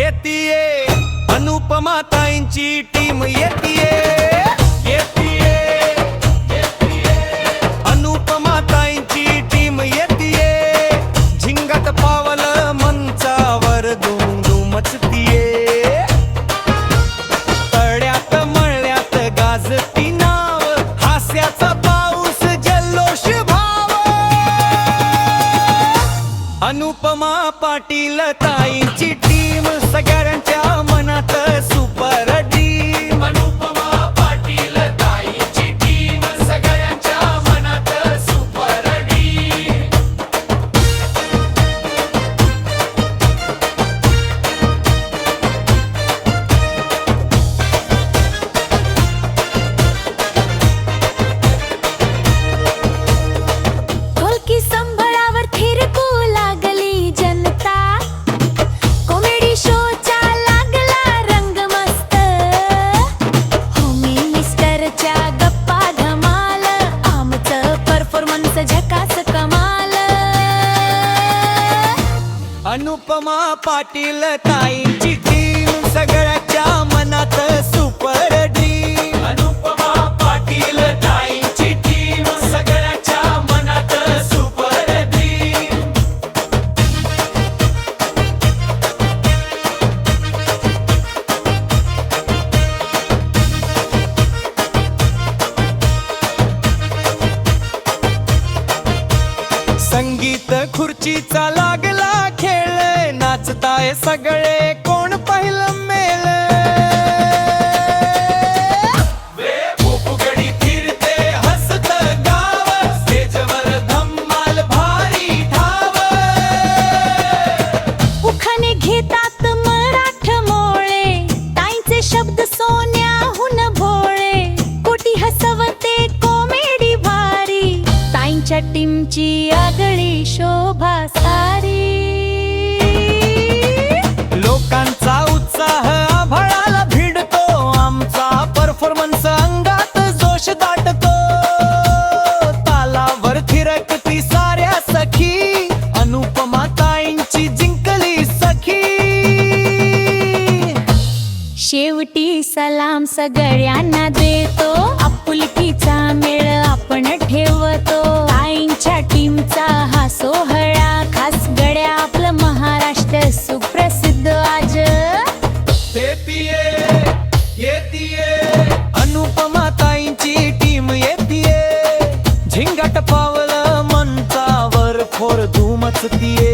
येतीये. अनुपमा ताईंची टीम येतीये. पावल तळ्यात पाऊस जल्लोष अनुपमा पाटील ताईंची टीम अनुपमा पाटील ताईंची टीम सगळ्याच्या मनात सुपर ड्रीम अनुपमा पाटील ताईंची टीम सगळ्याच्या मनात सुपर ड्रीम संगीत खुर्चीचा लागला नाचताय सगळे कोण पहिलं मेल? फिरते हसत गाव स्टेजवर धम्माल भारी ठाव. घेतात मराठ मोळे ताईंचे शब्द सोन्याहून भोळे. कोटी हसवते कॉमेडी भारी ताईंच्या टीमची आगळी शोभा सारी. सलाम सगळ्यांना देतो. आपुलकीचा मेळ आपण ठेवतो. आईंच्या टीमचा हा सोहळा. खास गड्या आपलं महाराष्ट्र सुप्रसिद्ध आज. अनुपमा ताईंची टीम येतीये झिंगाट पावलं मंचावर फोर धुमचतीये